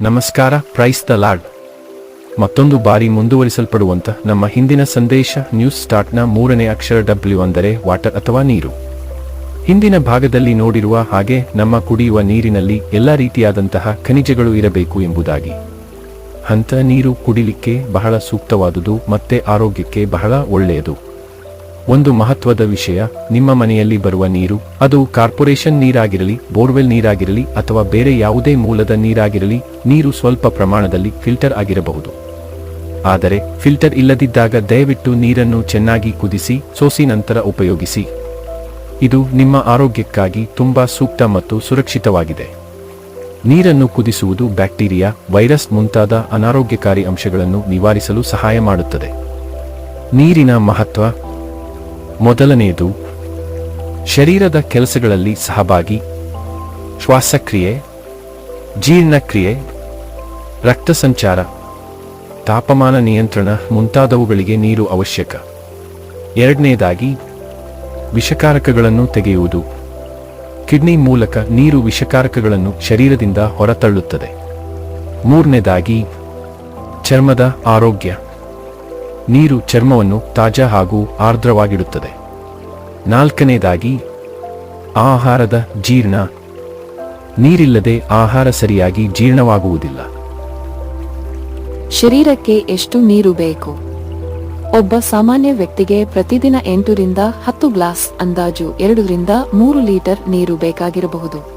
ನಮಸ್ಕಾರ price the lord ಮತ್ತೊಂದು ಬಾರಿ ಮುಂದುವರಿಸಲ್ಪಡುವಂತ ನಮ್ಮ ಹಿಂದಿನ ಸಂದೇಶ ನ್ಯೂಸ್ ಸ್ಟಾರ್ಟ್ನ ಮೂರನೇ ಅಕ್ಷರ ಡಬ್ಲ್ಯೂ ಅಂದರೆ ವಾಟರ್ ಅಥವಾ ನೀರು. ಹಿಂದಿನ ಭಾಗದಲ್ಲಿ ನೋಡಿರುವ ಹಾಗೆ ನಮ್ಮ ಕುಡಿಯುವ ನೀರಿನಲ್ಲಿ ಎಲ್ಲ ರೀತಿಯಾದಂತಹ ಖನಿಜಗಳು ಇರಬೇಕು ಎಂಬುದಾಗಿ. ಹಂತ ನೀರು ಕುಡಿಲಿಕ್ಕೆ ಬಹಳ ಸೂಕ್ತವಾದುದು ಮತ್ತೆ ಆರೋಗ್ಯಕ್ಕೆ ಬಹಳ ಒಳ್ಳೆಯದು. ಒಂದು ಮಹತ್ವದ ವಿಷಯ, ನಿಮ್ಮ ಮನೆಯಲ್ಲಿ ಬರುವ ನೀರು, ಅದು ಕಾರ್ಪೊರೇಷನ್ ನೀರಾಗಿರಲಿ, ಬೋರ್ವೆಲ್ ನೀರಾಗಿರಲಿ ಅಥವಾ ಬೇರೆ ಯಾವುದೇ ಮೂಲದ ನೀರಾಗಿರಲಿ, ನೀರು ಸ್ವಲ್ಪ ಪ್ರಮಾಣದಲ್ಲಿ ಫಿಲ್ಟರ್ ಆಗಿರಬಹುದು. ಆದರೆ, ಫಿಲ್ಟರ್ ಇಲ್ಲದಿದ್ದಾಗ ದಯವಿಟ್ಟು ನೀರನ್ನು ಚೆನ್ನಾಗಿ ಕುದಿಸಿ, ಸೋಸಿ ನಂತರ ಉಪಯೋಗಿಸಿ. ಇದು ನಿಮ್ಮ ಆರೋಗ್ಯಕ್ಕಾಗಿ ತುಂಬಾ ಸೂಕ್ತ ಮತ್ತು ಸುರಕ್ಷಿತವಾಗಿದೆ. ನೀರನ್ನು ಕುದಿಸುವುದು ಬ್ಯಾಕ್ಟೀರಿಯಾ, ವೈರಸ್ ಮುಂತಾದ ಅನಾರೋಗ್ಯಕಾರಿ ಅಂಶಗಳನ್ನು ನಿವಾರಿಸಲು ಸಹಾಯ ಮಾಡುತ್ತದೆ. ನೀರಿನ ಮಹತ್ವ ಮೊದಲನೆಯದು, ಶರೀರದ ಕೆಲಸಗಳಲ್ಲಿ ಸಹಭಾಗಿ, ಶ್ವಾಸಕ್ರಿಯೆ, ಜೀರ್ಣಕ್ರಿಯೆ, ರಕ್ತ ಸಂಚಾರ, ತಾಪಮಾನ ನಿಯಂತ್ರಣ ಮುಂತಾದವುಗಳಿಗೆ ನೀರು ಅವಶ್ಯಕ. ಎರಡನೆಯದಾಗಿ ವಿಷಕಾರಕಗಳನ್ನು ತೆಗೆಯುವುದು. ಕಿಡ್ನಿ ಮೂಲಕ ನೀರು ವಿಷಕಾರಕಗಳನ್ನು ಶರೀರದಿಂದ ಹೊರತಳ್ಳುತ್ತದೆ. ಮೂರನೇದಾಗಿ, ಚರ್ಮದ ಆರೋಗ್ಯ. ನೀರು ಚರ್ಮವನ್ನು ತಾಜಾ ಹಾಗೂ ಆರ್ದ್ರವಾಗಿಡುತ್ತದೆ. ನಾಲ್ಕನೇದಾಗಿ, ಆಹಾರದ ಜೀರ್ಣ. ನೀರಿಲ್ಲದೆ ಆಹಾರ ಸರಿಯಾಗಿ ಜೀರ್ಣವಾಗುವುದಿಲ್ಲ. ಶರೀರಕ್ಕೆ ಎಷ್ಟು ನೀರು ಬೇಕು? ಒಬ್ಬ ಸಾಮಾನ್ಯ ವ್ಯಕ್ತಿಗೆ ಪ್ರತಿದಿನ ಎಂಟರಿಂದ ಹತ್ತು ಗ್ಲಾಸ್ ಅಂದಾಜು ಎರಡರಿಂದ ಮೂರು ಲೀಟರ್ ನೀರು ಬೇಕಾಗಿರಬಹುದು.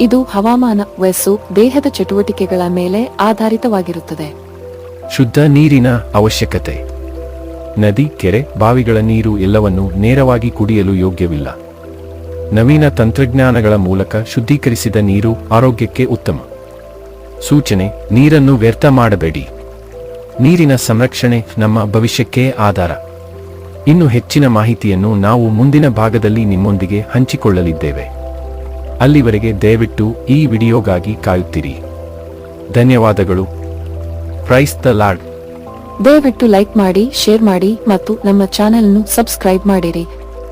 ಇದು ಹವಾಮಾನ ವಯಸ್ಸು, ದೇಹದ ಚಟುವಟಿಕೆಗಳ ಮೇಲೆ ಆಧಾರಿತವಾಗಿರುತ್ತದೆ. ಶುದ್ಧ ನೀರಿನ ಅವಶ್ಯಕತೆ. ನದಿ, ಕೆರೆ, ಬಾವಿಗಳ ನೀರು ಎಲ್ಲವನ್ನೂ ನೇರವಾಗಿ ಕುಡಿಯಲು ಯೋಗ್ಯವಿಲ್ಲ. ನವೀನ ತಂತ್ರಜ್ಞಾನಗಳ ಮೂಲಕ ಶುದ್ಧೀಕರಿಸಿದ ನೀರು ಆರೋಗ್ಯಕ್ಕೆ ಉತ್ತಮ. ಸೂಚನೆ, ನೀರನ್ನು ವ್ಯರ್ಥ ಮಾಡಬೇಡಿ. ನೀರಿನ ಸಂರಕ್ಷಣೆ ನಮ್ಮ ಭವಿಷ್ಯಕ್ಕೆ ಆಧಾರ. ಇನ್ನು ಹೆಚ್ಚಿನ ಮಾಹಿತಿಯನ್ನು ನಾವು ಮುಂದಿನ ಭಾಗದಲ್ಲಿ ನಿಮ್ಮೊಂದಿಗೆ ಹಂಚಿಕೊಳ್ಳಲಿದ್ದೇವೆ. ಅಲ್ಲಿವರೆಗೆ ದಯವಿಟ್ಟು ಈ ವಿಡಿಯೋಗಾಗಿ ಕಾಯುತ್ತಿರಿ. ಧನ್ಯವಾದಗಳು. ಪ್ರೈಸ್ ದ ಲಾರ್ಡ್ ದಯವಿಟ್ಟು ಲೈಕ್ ಮಾಡಿ ಶೇರ್ ಮಾಡಿ ಮತ್ತು ನಮ್ಮ ಚಾನೆಲ್ ಅನ್ನು ಸಬ್ಸ್ಕ್ರೈಬ್ ಮಾಡಿರಿ.